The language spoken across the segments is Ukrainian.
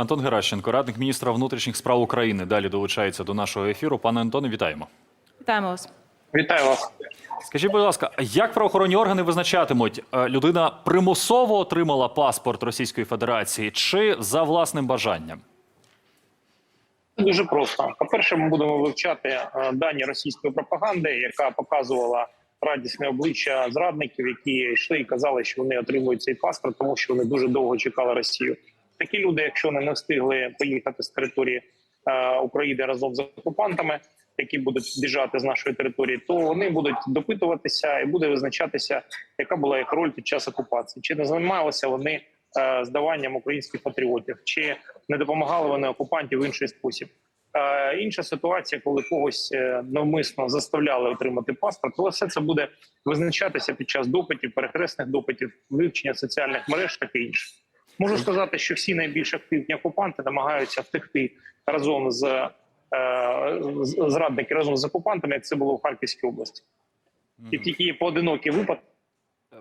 Антон Геращенко, радник міністра внутрішніх справ України. Далі долучається до нашого ефіру. Пане Антоне, вітаємо. Вітаємо вас. Вітаю вас. Скажіть, будь ласка, як правоохоронні органи визначатимуть, е, людина примусово отримала паспорт Російської Федерації чи за власним бажанням? Дуже просто. По-перше, ми будемо вивчати е, дані російської пропаганди, яка показувала радісне обличчя зрадників, які йшли і казали, що вони отримують цей паспорт, тому що вони дуже довго чекали Росію. Такі люди, якщо не встигли поїхати з території е, України разом з окупантами, які будуть біжати з нашої території, то вони будуть допитуватися і буде визначатися, яка була їх роль під час окупації, чи не займалися вони е, здаванням українських патріотів, чи не допомагали вони окупантів в інший спосіб. Е, інша ситуація, коли когось е, навмисно заставляли отримати паспорт, але все це буде визначатися під час допитів, перехресних допитів, вивчення соціальних мереж, таке інше. Можу сказати, що всі найбільш активні окупанти намагаються втекти разом з е, зрадники разом з окупантами, як це було в Харківській області. І тільки є поодинокі випадки,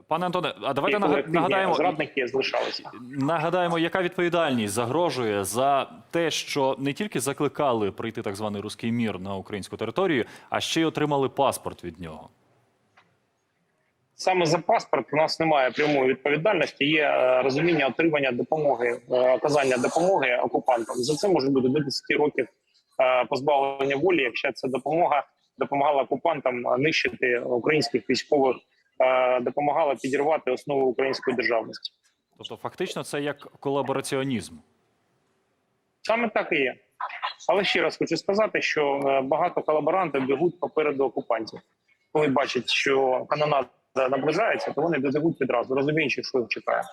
Пане Антоне, а давайте нагадаємо, зрадники залишалися. нагадаємо, яка відповідальність загрожує за те, що не тільки закликали прийти так званий руський мір на українську територію, а ще й отримали паспорт від нього. Саме за паспорт у нас немає прямої відповідальності. Є е, розуміння отримання допомоги, е, оказання допомоги окупантам. За це може бути до 10 років е, позбавлення волі, якщо ця допомога допомагала окупантам нищити українських військових, допомагала підірвати основи української державності. Тобто, фактично, це як колабораціонізм. Саме так і є. Але ще раз хочу сказати, що багато колаборантів бігуть попереду окупантів. Коли бачать, що канонада наближається, то вони бігуть відразу, розуміючи, що їх чекає.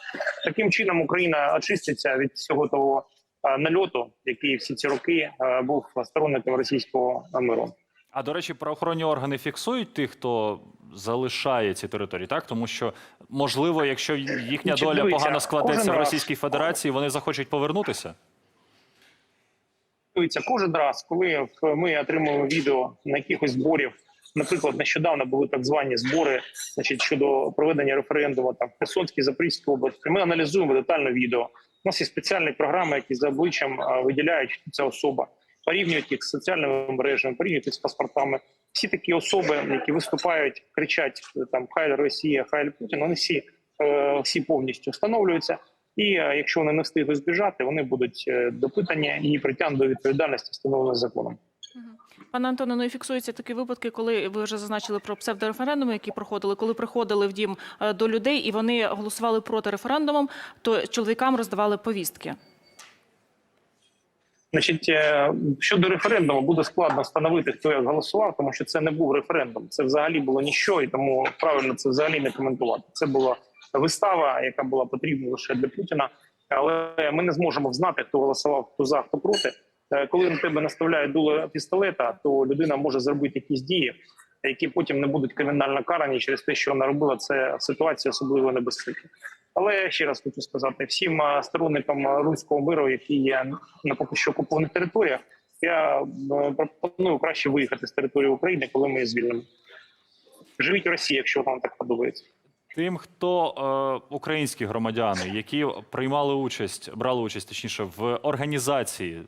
Таким чином Україна очиститься від всього того е, нальоту, який всі ці роки е, був сторонником російського миру. А до речі, правоохоронні органи фіксують тих, хто залишає ці території, так тому що можливо, якщо їхня доля дивіться, погано складеться в раз- Російській Федерації, вони захочуть повернутися. Кожен раз, коли ми отримуємо відео на якихось зборів, наприклад, нещодавно були так звані збори, значить щодо проведення референдуму там в Херсонській Запорізькій області. Ми аналізуємо детально відео. У нас є спеціальні програми, які за обличчям виділяють ця особа, порівнюють їх з соціальними мережами, порівнюють їх з паспортами. Всі такі особи, які виступають, кричать там Хай Росія, Хай Путін, вони всі, е, всі повністю встановлюються. І е, якщо вони не встигли збіжати, вони будуть е, допитані і притягнуті до відповідальності, встановленої законом. Пане Антоне, ну і фіксуються такі випадки, коли ви вже зазначили про псевдореферендуми, які проходили, коли приходили в дім е, до людей і вони голосували проти референдумом, то чоловікам роздавали повістки. Значить, е, щодо референдуму, буде складно встановити, хто як голосував, тому що це не був референдум. Це взагалі було ніщо, і тому правильно це взагалі не коментувати. Це була вистава, яка була потрібна лише для Путіна. Але ми не зможемо знати, хто голосував, хто за, хто проти. Е, Коли на тебе наставляють дуло пістолета, то людина може зробити якісь дії, які потім не будуть кримінально карані через те, що вона робила це в ситуації особливо небезпеки. Але ще раз хочу сказати всім е, сторонникам руського миру, які є на поки що окупованих територіях, я е, пропоную краще виїхати з території України, коли ми її звільнимо. Живіть в Росії, якщо вам так подобається. Тим, хто е, українські громадяни, які приймали участь, брали участь точніше в організації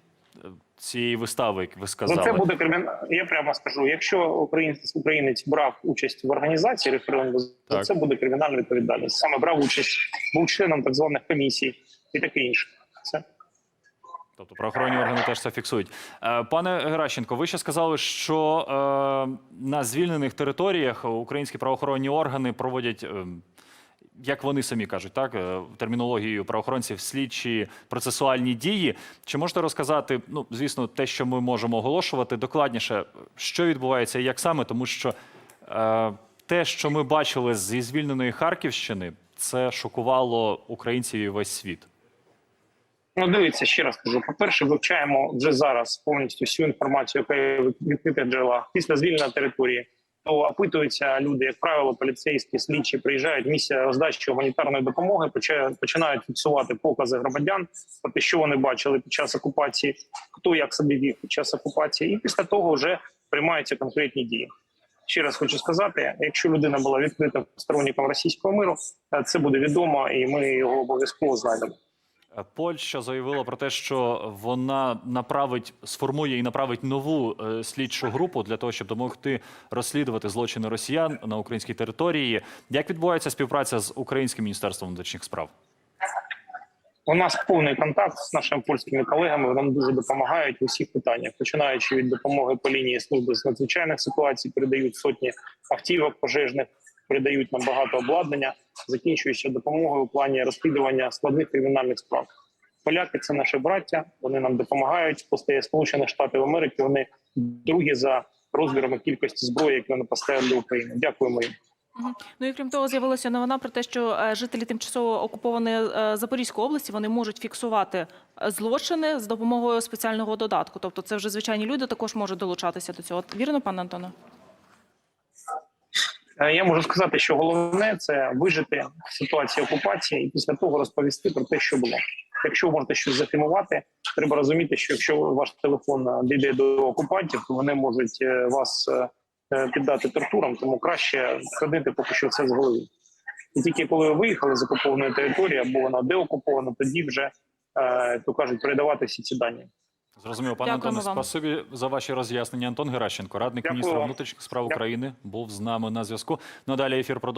цієї вистави, як ви За сказали, це буде кримін... Я прямо скажу: якщо українець українець брав участь в організації референдуму, Так. це буде кримінальна відповідальність. Саме брав участь, був членом так званих комісій і таке інше. Це Тобто правоохоронні органи теж це фіксують. Е, Пане Геращенко, ви ще сказали, що е, на звільнених територіях українські правоохоронні органи проводять, е, як вони самі кажуть, так е, термінологією правоохоронців, слідчі процесуальні дії. Чи можете розказати, ну звісно, те, що ми можемо оголошувати, докладніше, що відбувається і як саме, тому що е, те, що ми бачили зі звільненої Харківщини, це шокувало українців і весь світ. Ну, дивіться, ще раз кажу. По-перше, вивчаємо вже зараз повністю всю інформацію, яка є в відкритих після звільнення території. Опитуються люди, як правило, поліцейські слідчі приїжджають. Місія роздачі гуманітарної допомоги починають фіксувати покази громадян, про те, що вони бачили під час окупації, хто як себе вів під час окупації, і після того вже приймаються конкретні дії. Ще раз хочу сказати: якщо людина була відкрита сторонником російського миру, е, це буде відомо, і ми його обов'язково знайдемо. Польща заявила про те, що вона направить, сформує і направить нову е, слідчу групу для того, щоб допомогти розслідувати злочини росіян на українській території. Як відбувається співпраця з українським міністерством внутрішніх справ? У нас повний контакт з нашими польськими колегами. Нам дуже допомагають в усіх питаннях, починаючи від допомоги по лінії служби з надзвичайних ситуацій, передають сотні автівок пожежних, передають нам багато обладнання, закінчуючи допомогою у плані розслідування складних кримінальних справ. Поляки це наші браття. Вони нам допомагають. Постає Сполучених Штатів Америки. Вони другі за розмірами кількості зброї, які вони поставили для України. Дякуємо їм. Ну і крім того, з'явилася новина про те, що е, жителі тимчасово окупованої е, Запорізької області вони можуть фіксувати е, злочини з допомогою спеціального додатку. Тобто, це вже звичайні люди також можуть долучатися до цього. Вірно, пане Антоне? Е, Я можу сказати, що головне це вижити в ситуації окупації і після того розповісти про те, що було. Якщо ви можете щось зафільмувати, треба розуміти, що якщо ваш телефон е, дійде до окупантів, то вони можуть е, вас піддати тортурам, тому краще ходити поки що це з голови. І тільки коли ви виїхали з окупованої території або вона деокупована, тоді вже то кажуть передавати всі ці дані. Зрозуміло, пане Антоне, вам. спасибі за ваші роз'яснення. Антон Геращенко, радник Дякую міністра вам. внутрішніх справ Дякую. України, був з нами на зв'язку. Надалі ефір продовжує.